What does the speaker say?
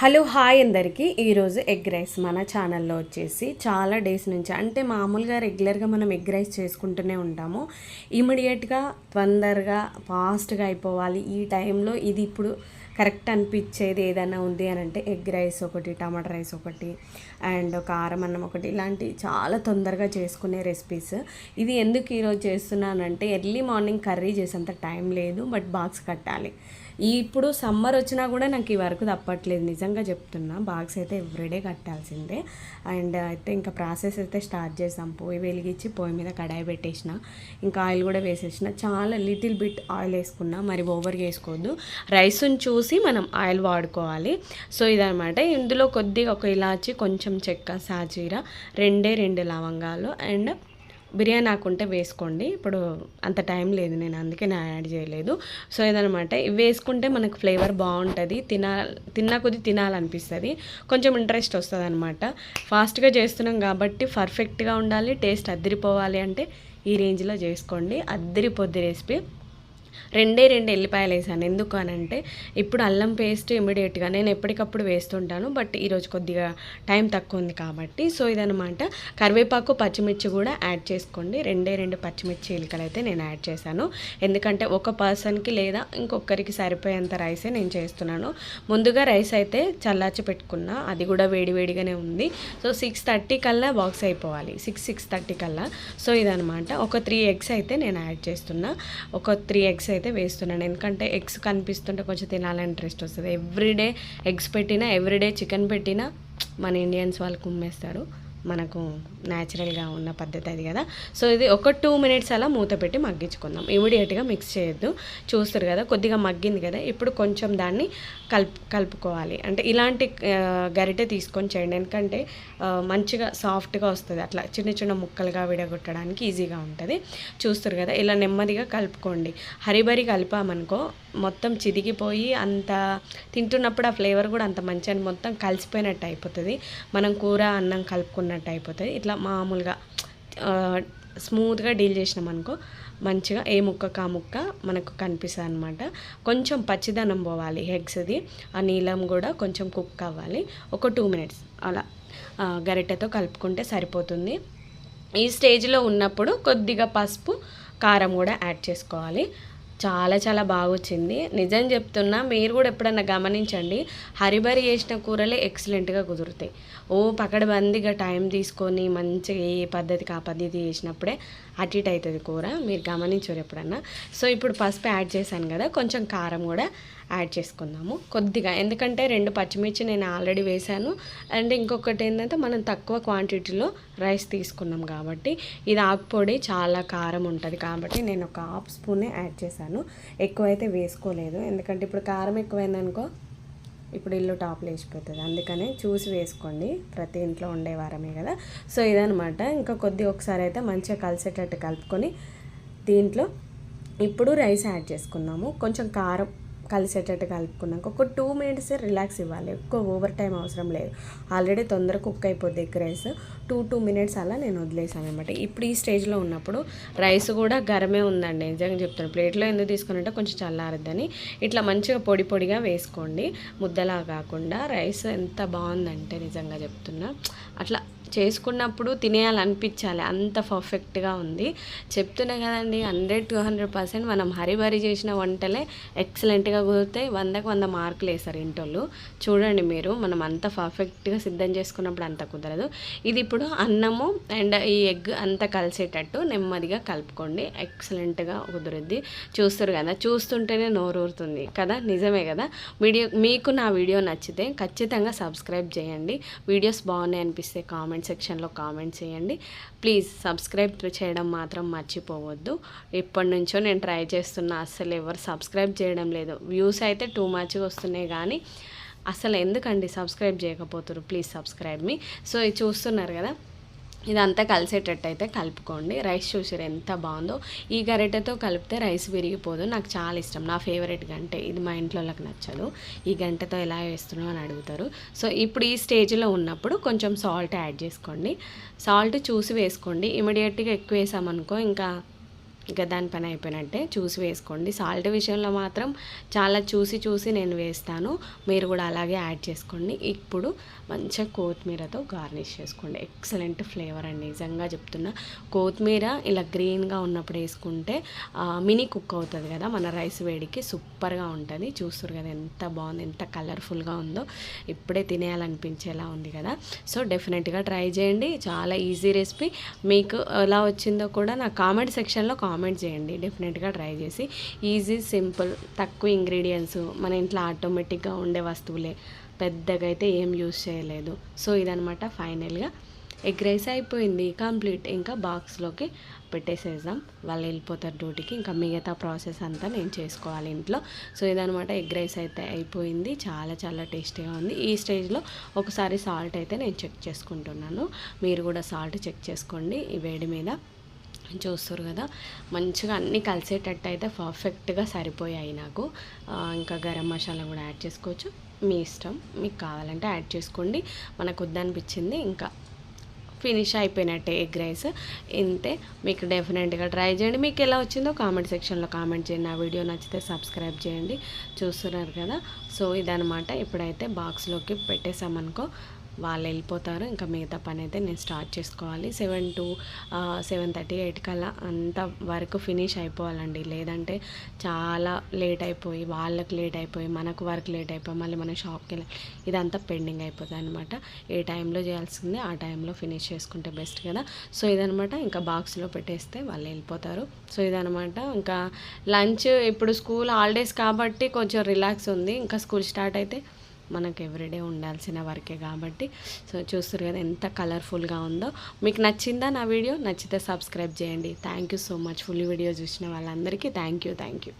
Hello hi అందరికీ. ఈరోజు egg rice మన ఛానల్లో వచ్చేసి చాలా డేస్ నుంచి అంటే మామూలుగా రెగ్యులర్గా మనం ఎగ్ రైస్ చేసుకుంటూనే ఉంటాము. ఇమీడియట్గా తొందరగా ఫాస్ట్గా అయిపోవాలి. ఈ టైంలో ఇది ఇప్పుడు కరెక్ట్ అనిపించేది ఏదైనా ఉంది అని అంటే ఎగ్ రైస్ ఒకటి టమాటా రైస్ ఒకటి అండ్ కారం అన్నం ఒకటి. ఇలాంటి చాలా తొందరగా చేసుకునే రెసిపీస్. ఇది ఎందుకు ఈరోజు చేస్తున్నానంటే ఎర్లీ మార్నింగ్ కర్రీ చేసేంత టైం లేదు బట్ బాక్స్ కట్టాలి. ఇప్పుడు సమ్మర్ వచ్చినా కూడా నాకు ఈ వరకు తప్పట్లేదు. నిజంగా చెప్తున్నా బాక్స్ అయితే ఎవ్రీడే కట్టాల్సిందే. అండ్ అయితే ఇంకా ప్రాసెస్ అయితే స్టార్ట్ చేసాం. పోయి వెలిగించి పొయ్యి మీద కడాయి పెట్టేసిన ఇంకా ఆయిల్ కూడా వేసేసిన. చాలా లిటిల్ బిట్ ఆయిల్ వేసుకున్నా మరి ఓవర్గా వేసుకోవద్దు రైస్ని చూసి మనం ఆయిల్ వాడుకోవాలి. సో ఇదనమాట ఇందులో కొద్దిగా ఒక ఇలాచి కొంచెం చెక్క సాజీర రెండే రెండు లవంగాలు అండ్ బిర్యానీ ఆకుంటే వేసుకోండి. ఇప్పుడు అంత టైం లేదు నేను అందుకే నేను యాడ్ చేయలేదు. సో ఇదనమాట ఇవి వేసుకుంటే మనకు ఫ్లేవర్ బాగుంటుంది తినా తిన్నా కొద్ది తినాలనిపిస్తుంది. కొంచెం ఇంట్రెస్ట్ వస్తుంది అనమాట ఫాస్ట్గా చేస్తున్నాం కాబట్టి పర్ఫెక్ట్గా ఉండాలి టేస్ట్ అద్దరిపోవాలి అంటే ఈ రేంజ్లో చేసుకోండి. అద్దరిపోద్ది రెసిపీ. రెండే రెండు ఎల్లిపాయలు వేసాను. ఎందుకు అని అంటే ఇప్పుడు అల్లం పేస్ట్ ఇమీడియట్గా నేను ఎప్పటికప్పుడు వేస్తుంటాను బట్ ఈరోజు కొద్దిగా టైం తక్కువ ఉంది కాబట్టి. సో ఇదనమాట కరివేపాకు పచ్చిమిర్చి కూడా యాడ్ చేసుకోండి. రెండే రెండు పచ్చిమిర్చి ఎలికలు అయితే నేను యాడ్ చేశాను. ఎందుకంటే ఒక పర్సన్కి లేదా ఇంకొకరికి సరిపోయేంత రైసే నేను చేస్తున్నాను. ముందుగా రైస్ అయితే చల్లార్చి పెట్టుకున్నా. అది కూడా వేడివేడిగానే ఉంది. సో సిక్స్ థర్టీ కల్లా బాక్స్ అయిపోవాలి. సిక్స్ సిక్స్ థర్టీ కల్లా. సో ఇదనమాట ఒక త్రీ ఎగ్స్ అయితే నేను యాడ్ చేస్తున్నా. ఒక త్రీ ఎగ్స్ అయితే వేస్తున్నాను. ఎందుకంటే ఎగ్స్ కనిపిస్తుంటే కొంచెం తినాలని ఇంట్రెస్ట్ వస్తుంది. ఎవ్రీడే ఎగ్స్ పెట్టినా ఎవ్రీడే చికెన్ పెట్టినా మన ఇండియన్స్ వాళ్ళు కుమ్మేస్తారు మనకు న్యాచురల్గా ఉన్న పద్ధతి అది కదా. సో ఇది ఒక టూ మినిట్స్ అలా మూత పెట్టి మగ్గించుకుందాం. ఇమీడియట్గా మిక్స్ చేయొద్దు. చూస్తారు కదా కొద్దిగా మగ్గింది కదా. ఇప్పుడు కొంచెం దాన్ని కలుపు కలుపుకోవాలి. అంటే ఇలాంటి గరిటె తీసుకొని చేయండి. ఎందుకంటే మంచిగా సాఫ్ట్గా వస్తుంది. అట్లా చిన్న చిన్న ముక్కలుగా విడగొట్టడానికి ఈజీగా ఉంటుంది. చూస్తారు కదా ఇలా నెమ్మదిగా కలుపుకోండి. హరిబరి కలిపామనుకో మొత్తం చిదిగిపోయి అంత తింటున్నప్పుడు ఆ ఫ్లేవర్ కూడా అంత మంచి అని మొత్తం కలిసిపోయినట్టు అయిపోతుంది. మనం కూర అన్నం కలుపుకున్నట్టు అయిపోతుంది. ఇట్లా మామూలుగా స్మూత్గా డీల్ చేసినాం అనుకో మంచిగా ఏ ముక్క కా ముక్క మనకు కనిపిస్తుంది అనమాట కొంచెం పచ్చిదనం పోవాలి ఎగ్స్ది. ఆ నీలం కూడా కొంచెం కుక్ అవ్వాలి. ఒక టూ మినిట్స్ అలా గరిటెతో కలుపుకుంటే సరిపోతుంది. ఈ స్టేజ్లో ఉన్నప్పుడు కొద్దిగా పసుపు కారం కూడా యాడ్ చేసుకోవాలి. చాలా చాలా బాగా వచ్చింది నిజం చెప్తున్నా మీరు కూడా ఎప్పుడన్నా గమనించండి హరిబరి చేసిన కూరలే ఎక్సలెంట్గా కుదురుతాయి. ఓ పకడబందిగా టైం తీసుకొని మంచిగా ఏ పద్ధతికి ఆ పద్ధతి చేసినప్పుడే అటు ఇటు అవుతుంది కూర. మీరు గమనించరు ఎప్పుడన్నా. సో ఇప్పుడు పసుపు యాడ్ చేశాను కదా కొంచెం కారం కూడా యాడ్ చేసుకుందాము. కొద్దిగా ఎందుకంటే రెండు పచ్చిమిర్చి నేను ఆల్రెడీ వేశాను. అండ్ ఇంకొకటి ఏంటంటే మనం తక్కువ క్వాంటిటీలో రైస్ తీసుకున్నాం కాబట్టి ఇది ఆకుపొడి చాలా కారం ఉంటుంది కాబట్టి నేను ఒక హాఫ్ స్పూనే యాడ్ చేశాను. ఎక్కువైతే వేసుకోలేదు. ఎందుకంటే ఇప్పుడు కారం ఎక్కువైందనుకో ఇప్పుడు ఇల్లు టాప్లో వేసిపోతుంది. అందుకనే చూసి వేసుకోండి. ప్రతి ఇంట్లో ఉండేవారమే కదా. సో ఇదనమాట ఇంకా కొద్ది ఒకసారి అయితే మంచిగా కలిసేటట్టు కలుపుకొని దీంట్లో ఇప్పుడు రైస్ యాడ్ చేసుకున్నాము. కొంచెం కారం కలిసేటట్టు కలుపుకున్నాక ఒక టూ మినిట్స్ రిలాక్స్ ఇవ్వాలి. ఎక్కువ ఓవర్ టైం అవసరం లేదు. ఆల్రెడీ తొందరగా కుక్ అయిపోద్ది egg rice two two minutes అలా నేను వదిలేసాను అనమాట. ఇప్పుడు ఈ స్టేజ్లో ఉన్నప్పుడు రైస్ కూడా గరమే ఉందండి. నిజంగా చెప్తాను ప్లేట్లో ఎందుకు తీసుకున్నట్టే కొంచెం చల్లారద్దని. ఇట్లా మంచిగా పొడి పొడిగా వేసుకోండి. ముద్దలా కాకుండా రైస్ ఎంత బాగుందంటే నిజంగా చెప్తున్నా. అట్లా చేసుకున్నప్పుడు తినేయాలనిపించాలి. అంత పర్ఫెక్ట్గా ఉంది. చెప్తున్నా కదండి హండ్రెడ్ టూ హండ్రెడ్ పర్సెంట్ మనం హరిబరి చేసిన వంటలే ఎక్సలెంట్గా కుదిరితే వందకు వంద మార్కులు వేస్తారు ఇంటోళ్ళు. చూడండి మీరు మనం అంత పర్ఫెక్ట్గా సిద్ధం చేసుకున్నప్పుడు అంత కుదరదు. ఇది ఇప్పుడు అన్నము అండ్ ఈ ఎగ్ అంతా కలిసేటట్టు నెమ్మదిగా కలుపుకోండి. ఎక్సలెంట్గా కుదురుద్ది. చూస్తారు కదా చూస్తుంటేనే నోరూరుతుంది కదా నిజమే కదా? వీడియో మీకు నా వీడియో నచ్చితే ఖచ్చితంగా సబ్స్క్రైబ్ చేయండి. వీడియోస్ బాగున్నాయి అనిపిస్తే కామెంట్ కామెంట్ సెక్షన్లో కామెంట్ చేయండి. ప్లీజ్ సబ్స్క్రైబ్ చేయడం మాత్రం మర్చిపోవద్దు. ఇప్పటి నుంచో నేను ట్రై చేస్తున్నా అసలు ఎవరు సబ్స్క్రైబ్ చేయడం లేదు. వ్యూస్ అయితే టూ మచ్గా వస్తున్నాయి కానీ అసలు ఎందుకండి సబ్స్క్రైబ్ చేయకపోతున్నారు ప్లీజ్ సబ్స్క్రైబ్ మీ. సో ఇది చూస్తున్నారు కదా ఇదంతా కలిసేటట్టు అయితే కలుపుకోండి. రైస్ చూసారు ఎంత బాగుందో. ఈ గరిటెతో కలిపితే రైస్ విరిగిపోదు. నాకు చాలా ఇష్టం. నా ఫేవరెట్ గంటే. ఇది మా ఇంట్లో వాళ్ళకి నచ్చదు. ఈ గంటతో ఎలా వేస్తున్నావు అని అడుగుతారు. సో ఇప్పుడు ఈ స్టేజ్లో ఉన్నప్పుడు కొంచెం సాల్ట్ యాడ్ చేసుకోండి. సాల్ట్ చూసి వేసుకోండి. ఇమీడియట్గా ఎక్కువ వేసామనుకో ఇంకా ఇంకా దాని పని అయిపోయినట్టే చూసి వేసుకోండి. సాల్ట్ విషయంలో మాత్రం చాలా చూసి చూసి నేను వేస్తాను. మీరు కూడా అలాగే యాడ్ చేసుకోండి. ఇప్పుడు మంచిగా కొత్తిమీరతో గార్నిష్ చేసుకోండి. ఎక్సలెంట్ ఫ్లేవర్ అండి. నిజంగా చెప్తున్నా. కొత్తిమీర ఇలా గ్రీన్గా ఉన్నప్పుడు వేసుకుంటే మినీ కుక్ అవుతుంది కదా మన రైస్ వేడికి సూపర్గా ఉంటుంది. చూస్తారు కదా ఎంత బాగుంది ఎంత కలర్ఫుల్గా ఉందో. ఇప్పుడే తినేయాలనిపించేలా ఉంది కదా. సో డెఫినెట్గా ట్రై చేయండి. చాలా ఈజీ రెసిపీ. మీకు ఎలా వచ్చిందో కూడా నా కామెంట్ సెక్షన్లో కామెంట్ కామెంట్ చేయండి. డెఫినెట్గా ట్రై చేసి. ఈజీ సింపుల్ తక్కువ ఇంగ్రీడియంట్స్ మన ఇంట్లో ఆటోమేటిక్గా ఉండే వస్తువులే పెద్దగా అయితే ఏం యూజ్ చేయలేదు. సో ఇదనమాట ఫైనల్గా ఎగ్ రైస్ అయిపోయింది. కంప్లీట్ ఇంకా బాక్స్లోకి పెట్టేసేద్దాం. వాళ్ళు వెళ్ళిపోతారు డ్యూటీకి ఇంకా మిగతా ప్రాసెస్ అంతా నేను చేసుకోవాలి ఇంట్లో. సో ఇదనమాట ఎగ్ రైస్ అయితే అయిపోయింది. చాలా చాలా టేస్టీగా ఉంది. ఈ స్టేజ్లో ఒకసారి సాల్ట్ అయితే నేను చెక్ చేసుకుంటున్నాను. మీరు కూడా సాల్ట్ చెక్ చేసుకోండి. ఈ వేడి మీద. చూస్తారు కదా. మంచిగా అన్నీ కలిసేటట్టు అయితే పర్ఫెక్ట్గా సరిపోయాయి నాకు. ఇంకా గరం మసాలా కూడా యాడ్ చేసుకోవచ్చు. మీ ఇష్టం. మీకు కావాలంటే యాడ్ చేసుకోండి. మనకు వద్దనిపించింది ఇంకా ఫినిష్ అయిపోయినట్టే ఎగ్ రైస్. ఇంతే. మీకు డెఫినెట్గా ట్రై చేయండి. మీకు ఎలా వచ్చిందో కామెంట్ సెక్షన్లో కామెంట్ చేయండి. నా వీడియో నచ్చితే సబ్స్క్రైబ్ చేయండి. చూస్తున్నారు కదా. సో ఇదనమాట ఇప్పుడైతే బాక్స్లోకి పెట్టేసామనుకో. వాళ్ళు వెళ్ళిపోతారు. ఇంకా మిగతా పని అయితే నేను స్టార్ట్ చేసుకోవాలి. Seven to seven thirty eight కల్లా అంత వరకు ఫినిష్ అయిపోవాలండి. లేదంటే చాలా లేట్ అయిపోయి వాళ్ళకి లేట్ అయిపోయి మనకు వర్క్ లేట్ అయిపోయి మళ్ళీ మన షాప్కి వెళ్ళి ఇదంతా పెండింగ్ అయిపోతుంది అనమాట ఏ టైంలో చేయాల్సిందే ఆ టైంలో ఫినిష్ చేసుకుంటే బెస్ట్ కదా. సో ఇదనమాట ఇంకా బాక్స్లో పెట్టేస్తే వాళ్ళు వెళ్ళిపోతారు. సో ఇదనమాట ఇంకా లంచ్ ఇప్పుడు స్కూల్ హాలిడేస్ కాబట్టి కొంచెం రిలాక్స్ ఉంది. ఇంకా స్కూల్ స్టార్ట్ అయితే మనకు ఎవ్రీడే ఉండాల్సిన వర్కే కాబట్టి. సో చూస్తారు కదా ఎంత కలర్ఫుల్గా ఉందో. మీకు నచ్చిందా నా వీడియో? నచ్చితే సబ్స్క్రైబ్ చేయండి. Thank you so much full video చూసిన వాళ్ళందరికీ థ్యాంక్ యూ థ్యాంక్ యూ